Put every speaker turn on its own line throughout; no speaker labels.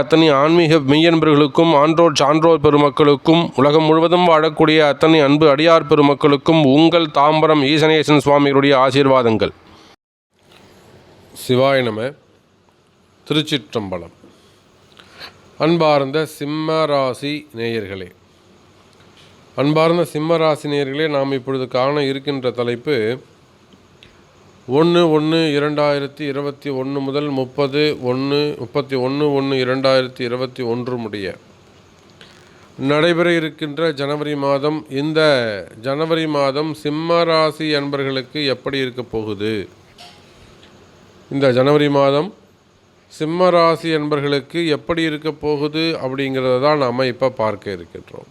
அத்தனை ஆன்மீக மெய்யன்பர்களுக்கும் ஆன்றோர் சான்றோர் பெருமக்களுக்கும் உலகம் முழுவதும் வாழக்கூடிய அத்தனை அன்பு அடியார் பெருமக்களுக்கும் உங்கள் தாம்பரம் ஈசனேசன் சுவாமிகளுடைய ஆசீர்வாதங்கள். சிவாய நம திருச்சிற்றம்பலம். அன்பார்ந்த சிம்ம ராசி நேயர்களே அன்பார்ந்த சிம்ம ராசி நேயர்களே நாம் இப்பொழுது காண இருக்கின்ற தலைப்பு ஒன்று ஒன்று இரண்டாயிரத்தி இருபத்தி ஒன்று முதல் முப்பது ஒன்று முப்பத்தி ஒன்று ஒன்று இரண்டாயிரத்தி இருபத்தி ஒன்று முடிய. நடைபெற இருக்கின்ற ஜனவரி மாதம் இந்த ஜனவரி மாதம் சிம்ம ராசி அன்பர்களுக்கு எப்படி இருக்க போகுது? இந்த ஜனவரி மாதம் சிம்ம ராசி அன்பர்களுக்கு எப்படி இருக்க போகுது அப்படிங்கிறத தான் நாம் இப்போ பார்க்க இருக்கின்றோம்.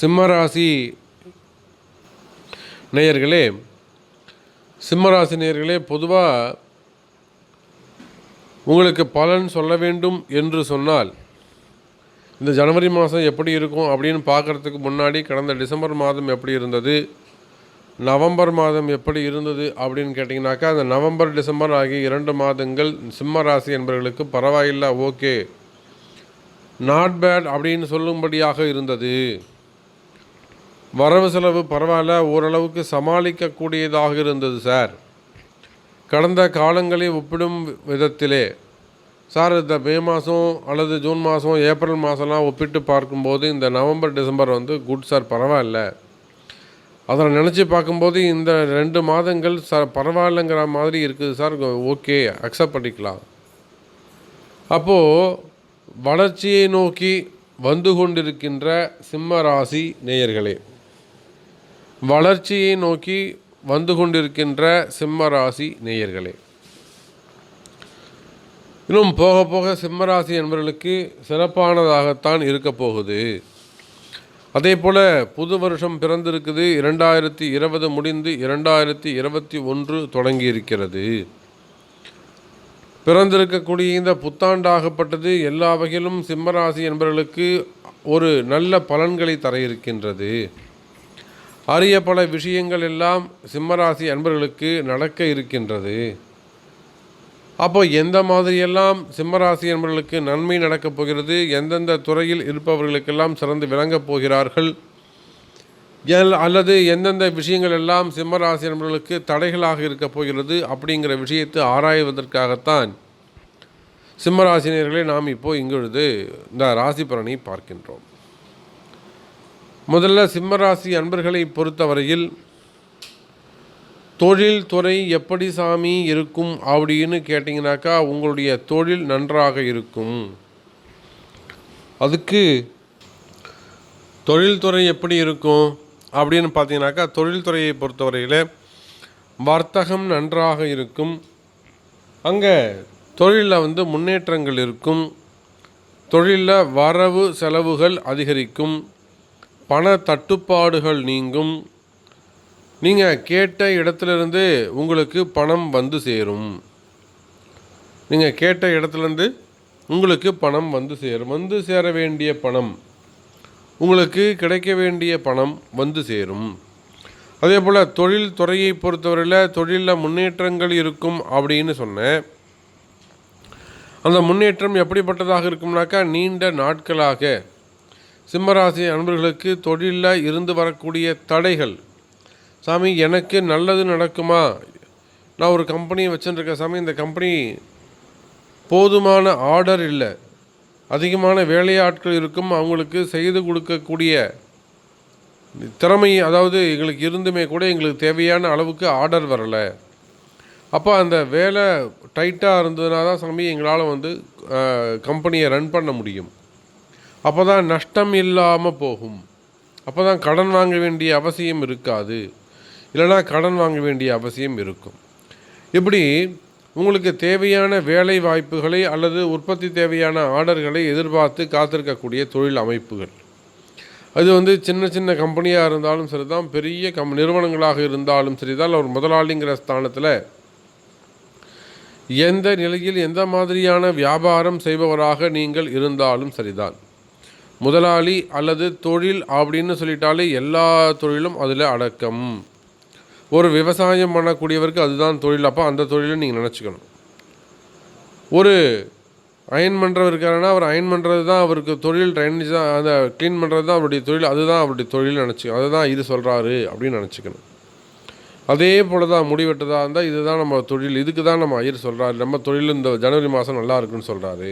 சிம்ம ராசி நேயர்களே சிம்மராசினியர்களே பொதுவாக உங்களுக்கு பலன் சொல்ல வேண்டும் என்று சொன்னால் இந்த ஜனவரி மாதம் எப்படி இருக்கும் அப்படின்னு பார்க்குறதுக்கு முன்னாடி கடந்த டிசம்பர் மாதம் எப்படி இருந்தது நவம்பர் மாதம் எப்படி இருந்தது அப்படின்னு கேட்டிங்கனாக்கா அந்த நவம்பர் டிசம்பர் ஆகிய இரண்டு மாதங்கள் சிம்ம ராசி என்பவர்களுக்கு பரவாயில்லை ஓகே. நாட் பேட் அப்படின்னு சொல்லும்படியாக இருந்தது. வரவு செலவு பரவாயில்ல ஓரளவுக்கு சமாளிக்கக்கூடியதாக இருந்தது சார். கடந்த காலங்களை ஒப்பிடும் விதத்திலே சார் இந்த மே மாதம் அல்லது ஜூன் மாதம் ஏப்ரல் மாதம்லாம் ஒப்பிட்டு பார்க்கும்போது இந்த நவம்பர் டிசம்பர் வந்து குட் சார் பரவாயில்ல. அதை நினச்சி பார்க்கும்போது இந்த ரெண்டு மாதங்கள் சார் பரவாயில்லைங்கிற மாதிரி இருக்குது சார். ஓகே அக்செப்ட் பண்ணிக்கலாம். அப்போது வளர்ச்சியை நோக்கி வந்து கொண்டிருக்கின்ற சிம்ம ராசி நேயர்களே வளர்ச்சியை நோக்கி வந்து கொண்டிருக்கின்ற சிம்மராசி நேயர்களே. இன்னும் போக போக சிம்மராசி என்பவர்களுக்கு சிறப்பானதாகத்தான் இருக்க போகுது. அதே போல் புது வருஷம் பிறந்திருக்குது. இரண்டாயிரத்தி இருபது முடிந்து இரண்டாயிரத்தி இருபத்தி ஒன்று தொடங்கி இருக்கிறது பிறந்திருக்கக்கூடிய இந்த புத்தாண்டாகப்பட்டது எல்லா வகையிலும் சிம்மராசி என்பவர்களுக்கு ஒரு நல்ல பலன்களை தர இருக்கின்றது. அரிய பல விஷயங்கள் எல்லாம் சிம்மராசி அன்பர்களுக்கு நடக்க இருக்கின்றது. அப்போ எந்த மாதிரியெல்லாம் சிம்மராசி அன்பர்களுக்கு நன்மை நடக்கப் போகிறது எந்தெந்த துறையில் இருப்பவர்களுக்கெல்லாம் சிறந்து விளங்கப் போகிறார்கள் எல் அல்லது எந்தெந்த விஷயங்கள் எல்லாம் சிம்மராசி அன்பர்களுக்கு தடைகளாக இருக்கப் போகிறது அப்படிங்கிற விஷயத்தை ஆராய்வதற்காகத்தான் சிம்மராசினியர்களை நாம் இப்போது இங்கொழுது இந்த ராசி பலனை பார்க்கின்றோம். முதல்ல சிம்மராசி அன்பர்களை பொறுத்தவரையில் தொழில் துறை எப்படி சாமி இருக்கும் அப்படின்னு கேட்டிங்கனாக்கா உங்களுடைய தொழில் நன்றாக இருக்கும். அதுக்கு தொழில்துறை எப்படி இருக்கும் அப்படின்னு பார்த்தீங்கன்னாக்கா தொழில்துறையை பொறுத்தவரையில் வர்த்தகம் நன்றாக இருக்கும். அங்கே தொழிலில் வந்து முன்னேற்றங்கள் இருக்கும். தொழிலில் வரவு செலவுகள் அதிகரிக்கும். பண தட்டுப்பாடுகள் நீங்கும். நீங்கள் கேட்ட இடத்துலேருந்து உங்களுக்கு பணம் வந்து சேரும். நீங்கள் கேட்ட இடத்துலேருந்து உங்களுக்கு பணம் வந்து சேரும். வந்து சேர வேண்டிய பணம் உங்களுக்கு கிடைக்க வேண்டிய பணம் வந்து சேரும். அதே போல் தொழில் துறையை பொறுத்தவரையில் தொழிலில் முன்னேற்றங்கள் இருக்கும் அப்படின்னு சொன்னேன் அந்த முன்னேற்றம் எப்படிப்பட்டதாக இருக்கும்னாக்கா நீண்ட நாட்களாக சிம்மராசி அன்பர்களுக்கு தொழிலில் இருந்து வரக்கூடிய தடைகள். சாமி எனக்கு நல்லது நடக்குமா? நான் ஒரு கம்பெனியை வச்சுருக்கேன் சாமி. இந்த கம்பெனி போதுமான ஆர்டர் இல்லை. அதிகமான வேலையாட்கள் இருக்கும். அவங்களுக்கு செய்து கொடுக்கக்கூடிய திறமை அதாவது எங்களுக்கு இருந்துமே கூட எங்களுக்கு தேவையான அளவுக்கு ஆர்டர் வரலை. அப்போ அந்த வேலை டைட்டாக இருந்ததுனா தான் சாமி எங்களால் வந்து கம்பெனியை ரன் பண்ண முடியும். அப்போ தான் நஷ்டம் இல்லாமல் போகும். அப்போ தான் கடன் வாங்க வேண்டிய அவசியம் இருக்காது. இல்லைனா கடன் வாங்க வேண்டிய அவசியம் இருக்கும். இப்படி உங்களுக்கு தேவையான வேலை வாய்ப்புகளை அல்லது உற்பத்தி தேவையான ஆர்டர்களை எதிர்பார்த்து காத்திருக்கக்கூடிய தொழில் அமைப்புகள். அது வந்து சின்ன சின்ன கம்பெனியாக இருந்தாலும் சரி தான் பெரிய கம் நிறுவனங்களாக இருந்தாலும் சரி தான் ஒரு முதலாளிங்கிற ஸ்தானத்தில் எந்த நிலையில் எந்த மாதிரியான வியாபாரம் செய்பவராக நீங்கள் இருந்தாலும் சரிதான். முதலாளி அல்லது தொழில் அப்படின்னு சொல்லிட்டாலே எல்லா தொழிலும் அதில் அடக்கம். ஒரு விவசாயம் பண்ணக்கூடியவருக்கு அதுதான் தொழில். அப்போ அந்த தொழிலை நீங்கள் நினச்சிக்கணும். ஒரு அயன் பண்ணுறவர் இருக்காருன்னா அவர் அயன் பண்ணுறது தான் அவருக்கு தொழில் ட்ரைனேஜ் தான் அந்த க்ளீன் பண்ணுறது தான் அவருடைய தொழில் அதுதான் அவருடைய தொழில் நினச்சி அதுதான் இது சொல்கிறாரு அப்படின்னு நினச்சிக்கணும். அதே போல் தான் முடிவெட்டதாக இருந்தால் இதுதான் நம்ம தொழில் இதுக்கு தான் நம்ம ஐயர் சொல்கிறாரு நம்ம தொழில் இந்த ஜனவரி மாதம் நல்லா இருக்குன்னு சொல்கிறாரு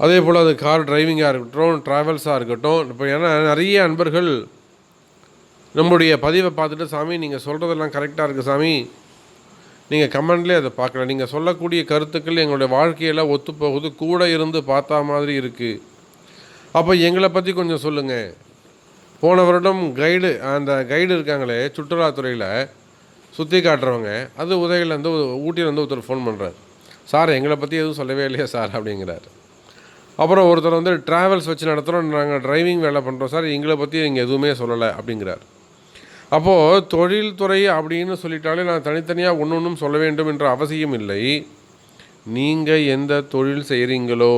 அதே போல் அது கார் டிரைவிங்காக இருக்கட்டும் ட்ராவல்ஸாக இருக்கட்டும் இப்போ ஏன்னா நிறைய அன்பர்கள் நம்முடைய பதிவை பார்த்துட்டு சாமி நீங்கள் சொல்கிறதெல்லாம் கரெக்டாக இருக்குது சாமி. நீங்கள் கமெண்ட்லேயே அதை பார்க்கல நீங்கள் சொல்லக்கூடிய கருத்துக்கள் எங்களுடைய வாழ்க்கையில் ஒத்துப்போகுது. கூட இருந்து பார்த்தா மாதிரி இருக்குது அப்போ எங்களை பற்றி கொஞ்சம் சொல்லுங்கள் போன வருடம் கைடு அந்த கைடு இருக்காங்களே சுற்றுலாத்துறையில் சுற்றி காட்டுறவங்க அது உதவியிலேருந்து ஊட்டியிலேருந்து ஒருத்தர் ஃபோன் பண்ணுறாரு சார் எங்களை பற்றி எதுவும் சொல்லவே இல்லையா சார் அப்படிங்கிறாரு. அப்புறம் ஒருத்தர் வந்து ட்ராவல்ஸ் வச்சு நடத்துகிறோம் நாங்கள் டிரைவிங் வேலை பண்ணுறோம் சார் எங்களை பற்றி நீங்கள் எதுவுமே சொல்லலை அப்படிங்கிறார். அப்போது தொழில்துறை அப்படின்னு சொல்லிட்டாலே நான் தனித்தனியாக ஒன்று ஒன்றும் சொல்ல வேண்டும் என்ற அவசியம் இல்லை. நீங்கள் எந்த தொழில் செய்கிறீங்களோ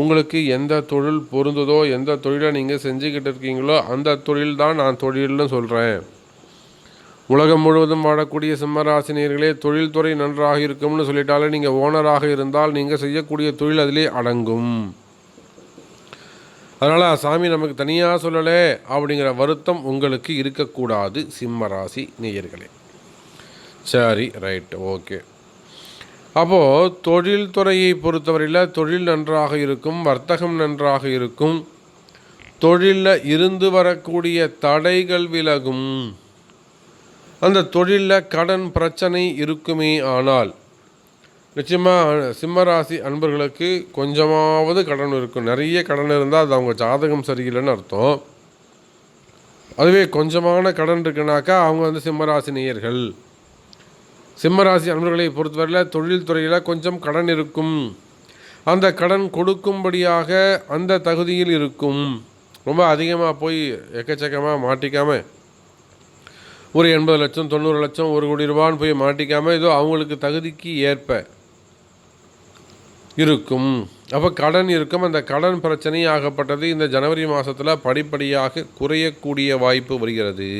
உங்களுக்கு எந்த தொழில் பொருந்துதோ எந்த தொழிலை நீங்கள் செஞ்சுக்கிட்டு இருக்கீங்களோ அந்த தொழில் தான் நான் தொழில்னு சொல்கிறேன் உலகம் முழுவதும் வாழக்கூடிய சிம்மராசினியர்களே தொழில்துறை நன்றாக இருக்கும்னு சொல்லிட்டாலே நீங்கள் ஓனராக இருந்தால் நீங்கள் செய்யக்கூடிய தொழில் அதிலே அடங்கும். அதனால் சாமி நமக்கு தனியாக சொல்லலை அப்படிங்கிற வருத்தம் உங்களுக்கு இருக்கக்கூடாது சிம்மராசி நேயர்களே சரி ரைட் ஓகே. அப்போது தொழில்துறையை பொறுத்தவரையில் தொழில் நன்றாக இருக்கும் வர்த்தகம் நன்றாக இருக்கும் தொழிலில் இருந்து வரக்கூடிய தடைகள் விலகும். அந்த தொழிலில் கடன் பிரச்சனை இருக்குமே ஆனால் நிச்சயமாக சிம்மராசி அன்பர்களுக்கு கொஞ்சமாவது கடன் இருக்கும். நிறைய கடன் இருந்தால் அது அவங்க ஜாதகம் சரியில்லைன்னு அர்த்தம். அதுவே கொஞ்சமான கடன் இருக்குனாக்கா அவங்க வந்து சிம்மராசி நேயர்கள். சிம்மராசி அன்பர்களை பொறுத்தவரையில் தொழில்துறையில் கொஞ்சம் கடன் இருக்கும். அந்த கடன் கொடுக்கும்படியாக அந்த தகுதியில் இருக்கும். ரொம்ப அதிகமாக போய் எக்கச்சக்கமாக மாட்டிக்காமல் ஒரு எண்பது லட்சம் தொண்ணூறு லட்சம் ஒரு கோடி ரூபான்னு போய் மாட்டிக்காமல் ஏதோ அவங்களுக்கு தகுதிக்கு ஏற்ப இருக்கும். அப்போ கடன் இருக்கும். அந்த கடன் பிரச்சனை ஆகப்பட்டது. இந்த ஜனவரி மாதத்தில் படிப்படியாக குறையக்கூடிய வாய்ப்பு வருகிறது.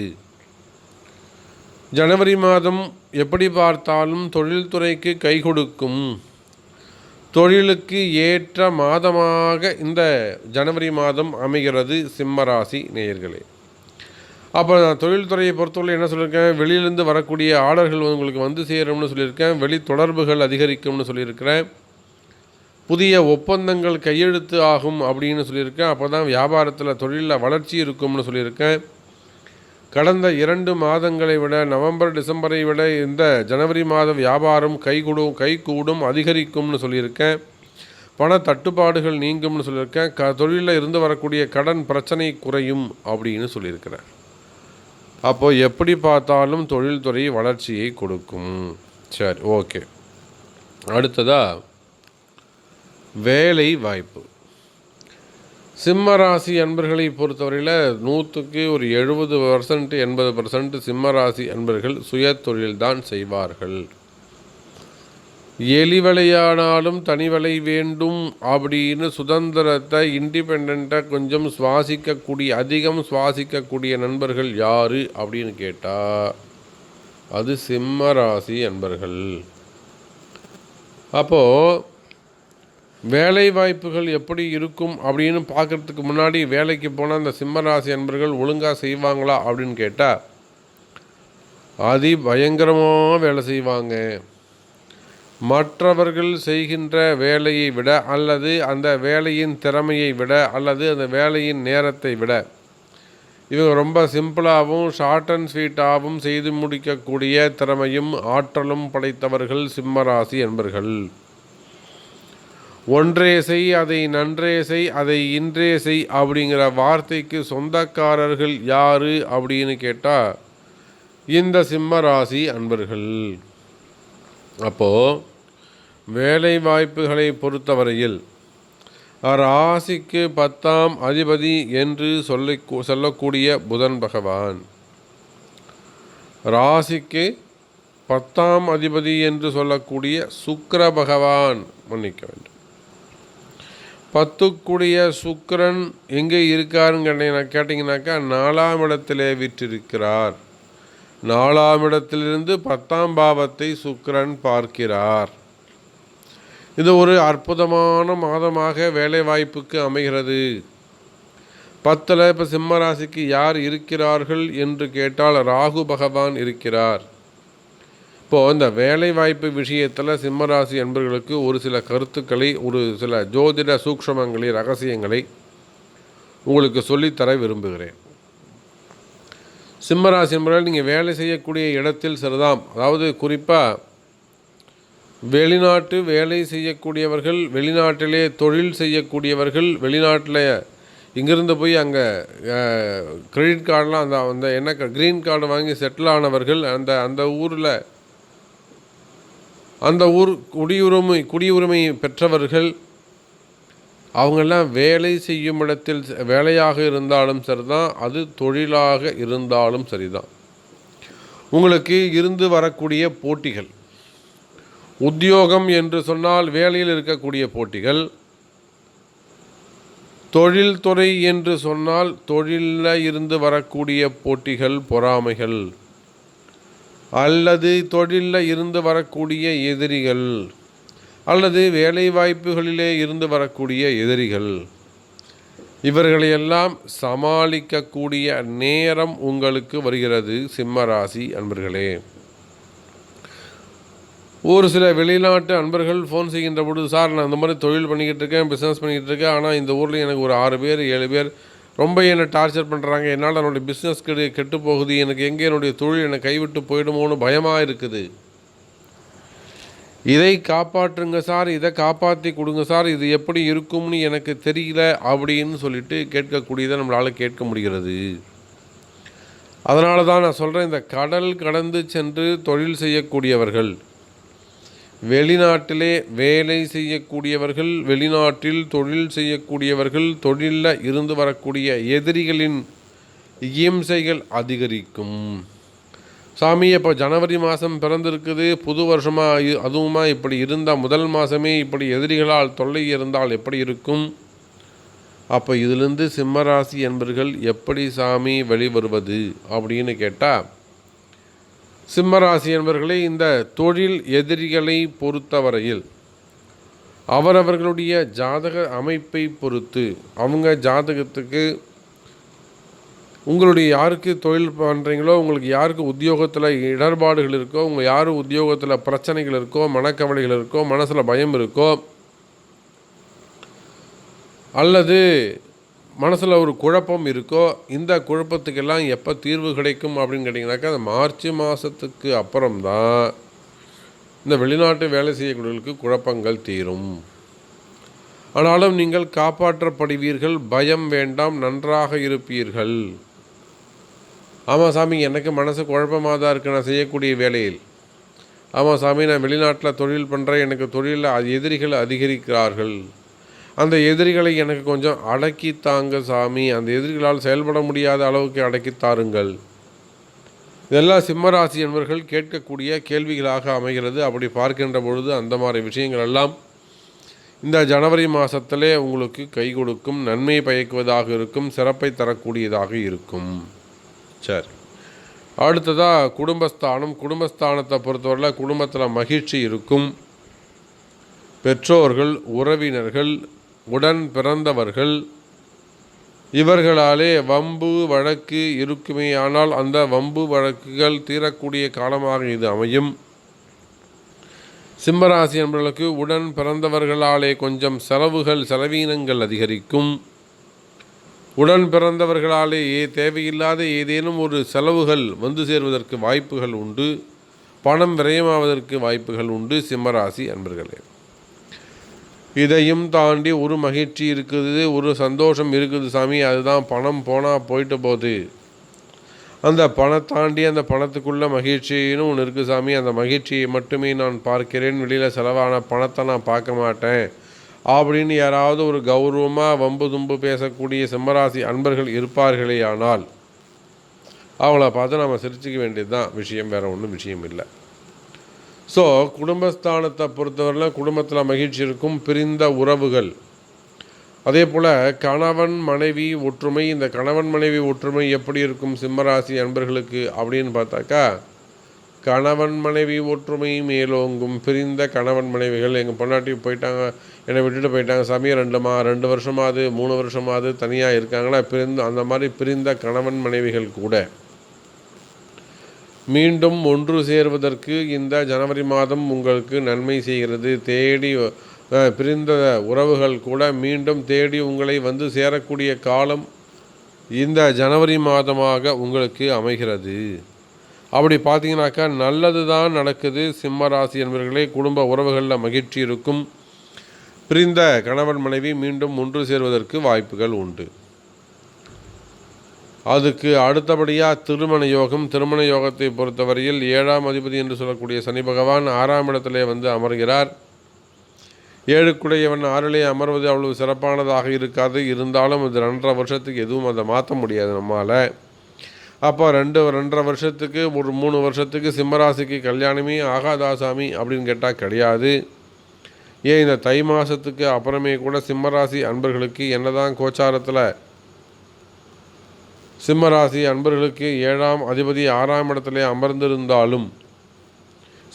ஜனவரி மாதம் எப்படி பார்த்தாலும் தொழில்துறைக்கு கை கொடுக்கும். தொழிலுக்கு ஏற்ற மாதமாக இந்த ஜனவரி மாதம் அமைகிறது சிம்மராசி நேயர்களே. அப்போ நான் தொழில்துறையை பொறுத்தவரை என்ன சொல்லியிருக்கேன்? வெளியிலேருந்து வரக்கூடிய ஆர்டர்கள் உங்களுக்கு வந்து சேரும்னு சொல்லியிருக்கேன். வெளி தொடர்புகள் அதிகரிக்கும்னு சொல்லியிருக்கிறேன். புதிய ஒப்பந்தங்கள் கையெழுத்து ஆகும் அப்படின்னு சொல்லியிருக்கேன். அப்போ தான் வியாபாரத்தில் தொழிலில் வளர்ச்சி இருக்கும்னு சொல்லியிருக்கேன். கடந்த இரண்டு மாதங்களை விட நவம்பர் டிசம்பரை விட இந்த ஜனவரி மாத வியாபாரம் கைகூடும் கைகூடும் அதிகரிக்கும்னு சொல்லியிருக்கேன். பண தட்டுப்பாடுகள் நீங்கும்னு சொல்லியிருக்கேன். க தொழிலில் இருந்து வரக்கூடிய கடன் பிரச்சனை குறையும் அப்படின்னு சொல்லியிருக்கிறேன். அப்போது எப்படி பார்த்தாலும் தொழில்துறை வளர்ச்சியை கொடுக்கும். சரி ஓகே. அடுத்ததாக வேலை வாய்ப்பு. சிம்மராசி அன்பர்களை பொறுத்தவரையில் நூற்றுக்கு ஒரு எழுபது பர்சன்ட் எண்பது பர்சன்ட் சிம்மராசி அன்பர்கள் சுய தொழில்தான் செய்வார்கள். எலிவலையானாலும் தனிவலை தனி வேண்டும் அப்படின்னு சுதந்திரத்தை இண்டிபெண்ட்டாக கொஞ்சம் சுவாசிக்கக்கூடிய அதிகம் சுவாசிக்கக்கூடிய நண்பர்கள் யார் அப்படின்னு கேட்டால் அது சிம்ம ராசி அன்பர்கள். அப்போது வேலை வாய்ப்புகள் எப்படி இருக்கும் அப்படின்னு பார்க்குறதுக்கு முன்னாடி வேலைக்கு போனால் அந்த சிம்மராசி அன்பர்கள் ஒழுங்காக செய்வாங்களா அப்படின்னு கேட்டால் அதி பயங்கரமாக வேலை செய்வாங்க. மற்றவர்கள் செய்கின்ற வேலையை விட அல்லது அந்த வேலையின் திறமையை விட அல்லது அந்த வேலையின் நேரத்தை விட. இவங்க ரொம்ப சிம்பிளாகவும் ஷார்ட் அண்ட் ஸ்வீட்டாகவும் செய்து முடிக்கக்கூடிய திறமையும் ஆற்றலும் படைத்தவர்கள் சிம்மராசி என்பர்கள். ஒன்றே செய் அதை நன்றே செய் அதை இன்றே செய் அப்படிங்கிற வார்த்தைக்கு சொந்தக்காரர்கள் யார் அப்படின்னு கேட்டால் இந்த சிம்மராசி அன்பர்கள். அப்போது வேலை வாய்ப்புகளை பொறுத்தவரையில் ராசிக்கு பத்தாம் அதிபதி என்று சொல்லி சொல்லக்கூடிய புதன் பகவான். ராசிக்கு பத்தாம் அதிபதி என்று சொல்லக்கூடிய சுக்கர பகவான் மன்னிக்க வேண்டும். பத்துக்குடிய சுக்கரன் எங்கே இருக்காருன்னு கேட்டீங்கன்னா கேட்டிங்கனாக்கா நாலாம் இடத்திலே விற்றிருக்கிறார். நாலாம் இடத்திலிருந்து பத்தாம் பாவத்தை சுக்கரன் பார்க்கிறார். இது ஒரு அற்புதமான மாதமாக வேலைவாய்ப்புக்கு அமைகிறது. பத்தில் இப்போ சிம்மராசிக்கு யார் இருக்கிறார்கள் என்று கேட்டால் ராகு பகவான் இருக்கிறார். இப்போது இந்த வேலைவாய்ப்பு விஷயத்தில் சிம்மராசி என்பவர்களுக்கு ஒரு சில கருத்துக்களை ஒரு சில ஜோதிட சூக்ஷ்மங்களை ரகசியங்களை உங்களுக்கு சொல்லித்தர விரும்புகிறேன். சிம்மராசி என்பதால் நீங்கள் வேலை செய்யக்கூடிய இடத்தில் சரிதாம் அதாவது குறிப்பாக வெளிநாட்டு வேலை செய்யக்கூடியவர்கள் வெளிநாட்டிலே தொழில் செய்யக்கூடியவர்கள் வெளிநாட்டில் இங்கிருந்து போய் அங்கே கிரெடிட் கார்டெலாம் அந்த அந்த என்ன க்ரீன் கார்டு வாங்கி செட்டில் ஆனவர்கள் அந்த அந்த ஊரில் அந்த ஊர் குடியுரிமை குடியுரிமை பெற்றவர்கள் அவங்கெல்லாம் வேலை செய்யும் இடத்தில் வேலையாக இருந்தாலும் சரிதான் அது தொழிலாக இருந்தாலும் சரிதான். உங்களுக்கு இருந்து வரக்கூடிய போட்டிகள் உத்தியோகம் என்று சொன்னால் வேலையில் இருக்கக்கூடிய போட்டிகள் தொழில்துறை என்று சொன்னால் தொழிலில் இருந்து வரக்கூடிய போட்டிகள் பொறாமைகள் அல்லது தொழிலில் இருந்து வரக்கூடிய எதிரிகள். அல்லது வேலை வாய்ப்புகளிலே இருந்து வரக்கூடிய எதிரிகள் இவர்களையெல்லாம் சமாளிக்கக்கூடிய நேரம் உங்களுக்கு வருகிறது சிம்மராசி அன்பர்களே. ஒரு சில வெளிநாட்டு அன்பர்கள் ஃபோன் செய்கின்ற பொழுது சார் நான் இந்த மாதிரி தொழில் பண்ணிக்கிட்டு இருக்கேன் பிஸ்னஸ் பண்ணிக்கிட்டு இருக்கேன் ஆனால் இந்த ஊரில் எனக்கு ஒரு ஆறு பேர் ஏழு பேர் ரொம்ப என்னை டார்ச்சர் பண்ணுறாங்க என்னால் என்னுடைய பிஸ்னஸ் கெடு கெட்டு போகுது. எனக்கு எங்கே என்னுடைய தொழில் என்னை கைவிட்டு போயிடுமோன்னு பயமாக இருக்குது. இதை காப்பாற்றுங்க சார் இதை காப்பாற்றி கொடுங்க சார் இது எப்படி இருக்கும்னு எனக்கு தெரியல அப்படின்னு சொல்லிட்டு கேட்கக்கூடியதை நம்மளால் கேட்க முடிகிறது. அதனால தான் நான் சொல்கிறேன் இந்த கடல் கடந்து சென்று தொழில் செய்யக்கூடியவர்கள் வெளிநாட்டிலே வேலை செய்யக்கூடியவர்கள் வெளிநாட்டில் தொழில் செய்யக்கூடியவர்கள் தொழிலில் இருந்து வரக்கூடிய எதிரிகளின் இம்சைகள் அதிகரிக்கும். சாமி இப்போ ஜனவரி மாதம் பிறந்திருக்குது. புது வருஷமாக அதுவுமா இப்படி இருந்தால் முதல் மாதமே இப்படி எதிரிகளால் தொல்லை இருந்தால் எப்படி இருக்கும்? அப்போ இதிலிருந்து சிம்மராசி என்பர்கள் எப்படி சாமி வெளிவருவது அப்படின்னு கேட்டால் சிம்மராசி என்பவர்களே இந்த தொழில் எதிரிகளை பொறுத்தவரையில் அவரவர்களுடைய ஜாதக அமைப்பை பொறுத்து அவங்க ஜாதகத்துக்கு உங்களுடைய யாருக்கு தொழில் பண்ணுறீங்களோ உங்களுக்கு யாருக்கு உத்தியோகத்தில் இடர்பாடுகள் இருக்கோ உங்கள் யார் உத்தியோகத்தில் பிரச்சனைகள் இருக்கோ மனக்கவலைகள் இருக்கோ மனசில் பயம் இருக்கோ அல்லது மனசில் ஒரு குழப்பம் இருக்கோ இந்த குழப்பத்துக்கெல்லாம் எப்போ தீர்வு கிடைக்கும் அப்படின்னு கேட்டிங்கனாக்கா அந்த மார்ச் மாதத்துக்கு அப்புறம்தான் இந்த வெளிநாட்டு வேலை செய்யக்கூடியவர்களுக்கு குழப்பங்கள் தீரும். ஆனாலும் நீங்கள் காப்பாற்றப்படுவீர்கள் பயம் வேண்டாம் நன்றாக இருப்பீர்கள். ஆமாம் சாமி எனக்கு மனசு குழப்பமாக தான் இருக்குது நான் செய்யக்கூடிய வேலையில். ஆமாம் சாமி நான் வெளிநாட்டில் தொழில் பண்ணுறேன் எனக்கு தொழிலில் எதிரிகள் அதிகரிக்கிறார்கள். அந்த எதிரிகளை எனக்கு கொஞ்சம் அடக்கி தாங்க சாமி. அந்த எதிரிகளால் செயல்பட முடியாத அளவுக்கு அடக்கி தாருங்கள். இதெல்லாம் சிம்மராசி என்பவர்கள் கேட்கக்கூடிய கேள்விகளாக அமைகிறது. அப்படி பார்க்கின்ற பொழுது அந்த மாதிரி விஷயங்கள் எல்லாம் இந்த ஜனவரி மாதத்திலே உங்களுக்கு கை கொடுக்கும் நன்மை பயக்குவதாக இருக்கும் சிறப்பை தரக்கூடியதாக இருக்கும். சரி. அடுத்ததாக குடும்பஸ்தானம். குடும்பஸ்தானத்தை பொறுத்தவரையில் குடும்பத்தில் மகிழ்ச்சி இருக்கும். பெற்றோர்கள் உறவினர்கள் உடன் பிறந்தவர்கள் இவர்களாலே வம்பு வழக்கு இருக்குமே ஆனால் அந்த வம்பு வழக்குகள் தீரக்கூடிய காலமாக இது அமையும். சிம்மராசி என்பவர்களுக்கு உடன் பிறந்தவர்களாலே கொஞ்சம் செலவுகள் செலவீனங்கள் அதிகரிக்கும். உடன் பிறந்தவர்களாலே தேவையில்லாத ஏதேனும் ஒரு செலவுகள் வந்து சேர்வதற்கு வாய்ப்புகள் உண்டு. பணம் விரயமாவதற்கு வாய்ப்புகள் உண்டு. சிம்மராசி அன்பர்களே. இதையும் தாண்டி ஒரு மகிழ்ச்சி இருக்குது ஒரு சந்தோஷம் இருக்குது சாமி. அதுதான் பணம் போனால் போயிட்டு போகுது. அந்த பணம் தாண்டி அந்த பணத்துக்குள்ள மகிழ்ச்சின்னு ஒன்று இருக்குது சாமி. அந்த மகிழ்ச்சியை மட்டுமே நான் பார்க்கிறேன். வெளியில் செலவான பணத்தை நான் பார்க்க மாட்டேன். அப்படின்னு யாராவது ஒரு கௌரவமாக வம்பு தும்பு பேசக்கூடிய சிம்மராசி அன்பர்கள் இருப்பார்களே ஆனால் அவங்கள பார்த்து நம்ம சிரிச்சிக்க வேண்டியது தான் விஷயம் வேறு ஒன்றும் விஷயம் இல்லை. ஸோ குடும்பஸ்தானத்தை பொறுத்தவரையில் குடும்பத்தில் மகிழ்ச்சி இருக்கும் பிரிந்த உறவுகள். அதே போல் கணவன் மனைவி ஒற்றுமை இந்த கணவன் மனைவி ஒற்றுமை எப்படி இருக்கும் சிம்மராசி அன்பர்களுக்கு அப்படின்னு பார்த்தாக்கா கணவன் மனைவி ஒற்றுமை மேலோங்கும் பிரிந்த கணவன் மனைவிகள் எங்கள் பொண்டாட்டி போயிட்டாங்க என்னை விட்டுட்டு போயிட்டாங்க. சாமி ரெண்டு மா ரெண்டு வருஷமாவது மூணு வருஷமாவது தனியாக இருக்காங்களா? பிரிந்து அந்த மாதிரி பிரிந்த கணவன் மனைவிகள் கூட. மீண்டும் ஒன்று சேர்வதற்கு இந்த ஜனவரி மாதம் உங்களுக்கு நன்மை செய்கிறது. தேடி பிரிந்த உறவுகள் கூட மீண்டும் தேடி உங்களை வந்து சேரக்கூடிய காலம் இந்த ஜனவரி மாதமாக உங்களுக்கு அமைகிறது. அப்படி பார்த்தீங்கன்னாக்கா நல்லது தான் நடக்குது. சிம்ம ராசி என்பவர்களே குடும்ப உறவுகளில் மகிழ்ச்சி இருக்கும். பிரிந்த கணவன் மனைவி மீண்டும் ஒன்று சேர்வதற்கு வாய்ப்புகள் உண்டு. அதுக்கு அடுத்தபடியாக திருமண யோகம் திருமண யோகத்தை பொறுத்தவரையில் ஏழாம் அதிபதி என்று சொல்லக்கூடிய சனி பகவான் ஆறாம் இடத்திலே வந்து அமர்கிறார். ஏழுக்குடையவன் ஆறிலே அமர்வது அவ்வளவு சிறப்பானதாக இருக்காது. இருந்தாலும் இது ரெண்டரை வருஷத்துக்கு எதுவும் அதை மாற்ற முடியாது நம்மால். அப்போ ரெண்டு ரெண்டரை வருஷத்துக்கு ஒரு மூணு வருஷத்துக்கு சிம்மராசிக்கு கல்யாணமே ஆகாதாசாமி அப்படின்னு கேட்டால் கிடையாது. ஏன் இந்த தை மாதத்துக்கு அப்புறமே கூட சிம்மராசி அன்பர்களுக்கு என்னதான் கோச்சாரத்தில்? சிம்மராசி அன்பர்களுக்கு ஏழாம் அதிபதி ஆறாம் இடத்திலே அமர்ந்திருந்தாலும்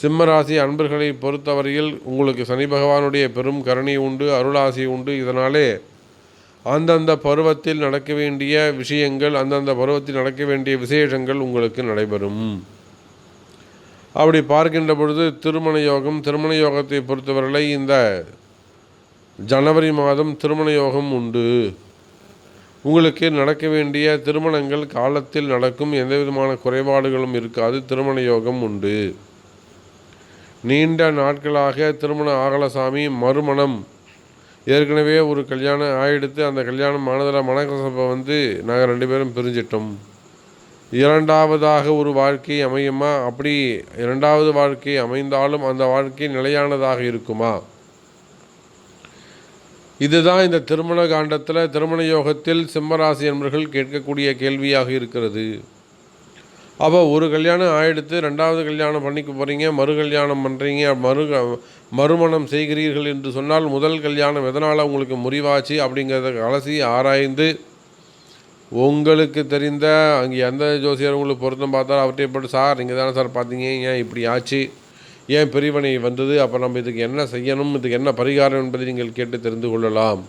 சிம்மராசி அன்பர்களை பொறுத்தவரையில் உங்களுக்கு சனி பகவானுடைய பெரும் கருணை உண்டு அருளாசி உண்டு. இதனாலே அந்தந்த பருவத்தில் நடக்க வேண்டிய விஷயங்கள் அந்தந்த பருவத்தில் நடக்க வேண்டிய விசேஷங்கள் உங்களுக்கு நடைபெறும். அப்படி பார்க்கின்ற பொழுது திருமண யோகம் திருமண யோகத்தை பொறுத்தவரை இந்த ஜனவரி மாதம் திருமண யோகம் உண்டு. உங்களுக்கு நடக்க வேண்டிய திருமணங்கள் காலத்தில் நடக்கும் எந்த விதமான குறைபாடுகளும் இருக்காது திருமண யோகம் உண்டு. நீண்ட நாட்களாக திருமண ஆகலசாமி மறுமணம். ஏற்கனவே ஒரு கல்யாணம் ஆயிடுத்து அந்த கல்யாணம் ஆனதில் மனக்கசப்பை வந்து நாங்கள் ரெண்டு பேரும் பிரிஞ்சிட்டோம். இரண்டாவதாக ஒரு வாழ்க்கை அமையுமா? அப்படி இரண்டாவது வாழ்க்கை அமைந்தாலும் அந்த வாழ்க்கை நிலையானதாக இருக்குமா? இதுதான் இந்த திருமண காண்டத்தில் திருமண யோகத்தில் சிம்மராசி என்பர்கள் கேட்கக்கூடிய கேள்வியாக இருக்கிறது. அப்போ ஒரு கல்யாணம் ஆயிடுத்து ரெண்டாவது கல்யாணம் பண்ணிக்க போகிறீங்க மறு கல்யாணம் பண்ணுறீங்க மறு மறுமணம் செய்கிறீர்கள் என்று சொன்னால் முதல் கல்யாணம் எதனால் உங்களுக்கு முறிவாச்சு? அப்படிங்கிறத அலசி ஆராய்ந்து உங்களுக்கு தெரிந்த அங்கே எந்த ஜோசியர் உங்களுக்கு பொருத்தம் பார்த்தாலும் அவர்கிட்ட போட்டு சார் நீங்கள் தானே சார் பார்த்தீங்க ஏன் இப்படி ஆச்சு? ஏன் பிரிவினை வந்தது? அப்போ நம்ம இதுக்கு என்ன செய்யணும்? இதுக்கு என்ன பரிகாரம் என்பதை நீங்கள் கேட்டு தெரிந்து கொள்ளலாம்.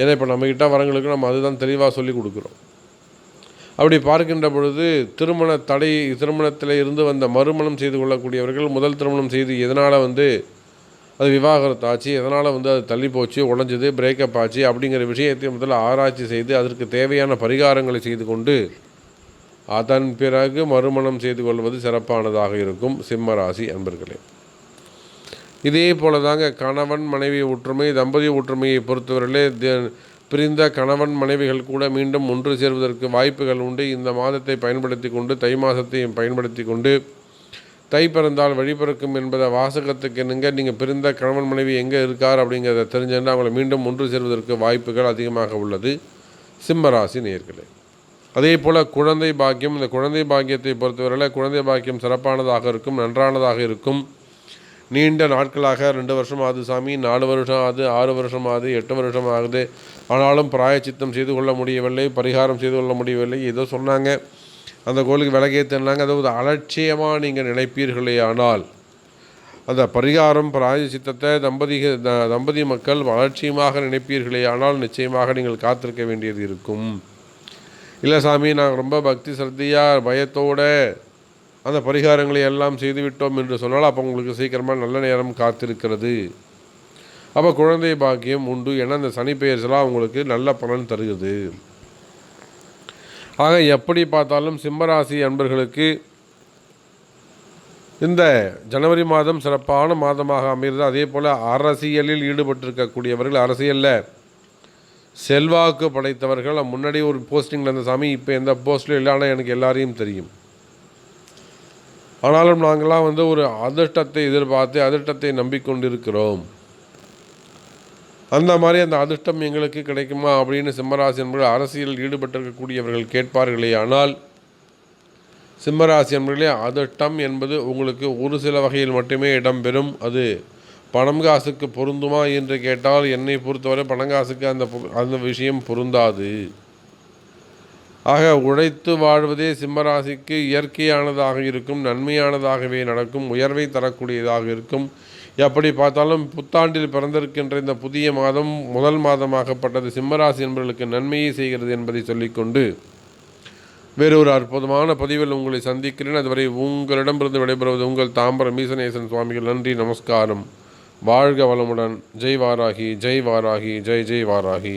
ஏன்னா இப்போ நம்மக்கிட்ட வரங்களுக்கு நம்ம அதுதான் தெளிவாக சொல்லி கொடுக்குறோம். அப்படி பார்க்கின்ற பொழுது திருமண தடை திருமணத்தில் இருந்து வந்த மறுமணம் செய்து கொள்ளக்கூடியவர்கள் முதல் திருமணம் செய்து எதனால் வந்து அது விவாகரத்து ஆச்சு எதனால் வந்து அது தள்ளி போச்சு உடஞ்சது பிரேக்கப் ஆச்சு அப்படிங்கிற விஷயத்தை முதல்ல ஆராய்ச்சி செய்து அதற்கு தேவையான பரிகாரங்களை செய்து கொண்டு அதன் பிறகு மறுமணம் செய்து கொள்வது சிறப்பானதாக இருக்கும். சிம்ம ராசி அன்பர்களே. இதே போல தாங்க கணவன் மனைவி ஒற்றுமை தம்பதி ஒற்றுமையை பொறுத்தவரையிலே தி- பிரிந்த கணவன் மனைவிகள் கூட மீண்டும் ஒன்று சேர்வதற்கு வாய்ப்புகள் உண்டு. இந்த மாதத்தை பயன்படுத்தி கொண்டு தை மாதத்தையும் பயன்படுத்தி கொண்டு தை பிறந்தால் வழி பிறக்கும் என்பதை வாசகத்துக்கு என்னங்க நீங்கள் பிறந்த கணவன் மனைவி எங்கே இருக்கார் அப்படிங்கிறத தெரிஞ்சுன்னா அவங்களை மீண்டும் ஒன்று சேர்வதற்கு வாய்ப்புகள் அதிகமாக உள்ளது. சிம்மராசி நேர்களே. அதே போல் குழந்தை பாக்கியம் இந்த குழந்தை பாக்கியத்தை பொறுத்தவரையில் குழந்தை பாக்கியம் சிறப்பானதாக இருக்கும் நன்றானதாக இருக்கும். நீண்ட நாட்களாக ரெண்டு வருஷம் ஆகுது சாமி நாலு வருஷம் ஆகுது ஆறு வருஷம் ஆகுது எட்டு வருஷம் ஆகுது. ஆனாலும் பிராயச்சித்தம் செய்து கொள்ள முடியவில்லை பரிகாரம் செய்து கொள்ள முடியவில்லை ஏதோ சொன்னாங்க. அந்த கோயிலுக்கு விலகேற்றினாங்க அதாவது அலட்சியமாக நீங்கள் நினைப்பீர்களே ஆனால் அந்த பரிகாரம் பிராயச்சித்தத்தை தம்பதி த- தம்பதி மக்கள் அலட்சியமாக நினைப்பீர்களே ஆனால் நிச்சயமாக நீங்கள் காத்திருக்க வேண்டியது இருக்கும். இல்லை சாமி நாங்கள் ரொம்ப பக்தி சிரத்தையாக பயத்தோடு அந்த பரிகாரங்களை எல்லாம் செய்துவிட்டோம் என்று சொன்னால் அப்போ உங்களுக்கு சீக்கிரமாக நல்ல நேரம் காத்திருக்கிறது. அப்போ குழந்தை பாக்கியம் உண்டு. ஏன்னா அந்த சனி பெயர்ஸ்லாம் உங்களுக்கு நல்ல பலன் தருகிறது. ஆக எப்படி பார்த்தாலும் சிம்மராசி அன்பர்களுக்கு இந்த ஜனவரி மாதம் சிறப்பான மாதமாக அமைகிறது. அதே போல் அரசியலில் ஈடுபட்டிருக்கக்கூடியவர்கள் அரசியலில் செல்வாக்கு படைத்தவர்கள். முன்னாடி ஒரு போஸ்டிங்கில் இருந்த சாமி இப்போ எந்த போஸ்ட்லையும் இல்லைன்னா எனக்கு எல்லாரையும் தெரியும். ஆனாலும் நாங்களாம் வந்து ஒரு அதிர்ஷ்டத்தை எதிர்பார்த்து அதிர்ஷ்டத்தை நம்பிக்கொண்டிருக்கிறோம். அந்த மாதிரி அந்த அதிர்ஷ்டம் எங்களுக்கு கிடைக்குமா அப்படின்னு சிம்மராசி என்பர்கள் அரசியலில் ஈடுபட்டிருக்கக்கூடியவர்கள் கேட்பார்களே ஆனால் சிம்மராசி என்பர்களே அதிர்ஷ்டம் என்பது உங்களுக்கு ஒரு சில வகையில் மட்டுமே இடம்பெறும். அது பணம் காசுக்கு பொருந்துமா என்று கேட்டால் என்னை பொறுத்தவரை பணம் காசுக்கு அந்த பொ- அந்த விஷயம் பொருந்தாது. ஆக உழைத்து வாழ்வதே சிம்மராசிக்கு இயற்கையானதாக இருக்கும் நன்மையானதாகவே நடக்கும் உயர்வை தரக்கூடியதாக இருக்கும். எப்படி பார்த்தாலும் புத்தாண்டில் பிறந்திருக்கின்ற இந்த புதிய மாதம் முதல் மாதமாகப்பட்டது சிம்மராசி என்பவர்களுக்கு நன்மையை செய்கிறது என்பதை சொல்லிக்கொண்டு வேறொரு அற்புதமான பதிவில் உங்களை சந்திக்கிறேன். அதுவரை உங்களிடமிருந்து விடைபெறுவது உங்கள் தாம்பரம் மீசநேசன் சுவாமிகள். நன்றி நமஸ்காரம். வாழ்க வளமுடன். ஜெய் வாராகி ஜெய் வாராகி ஜெய் ஜெய் வாராகி.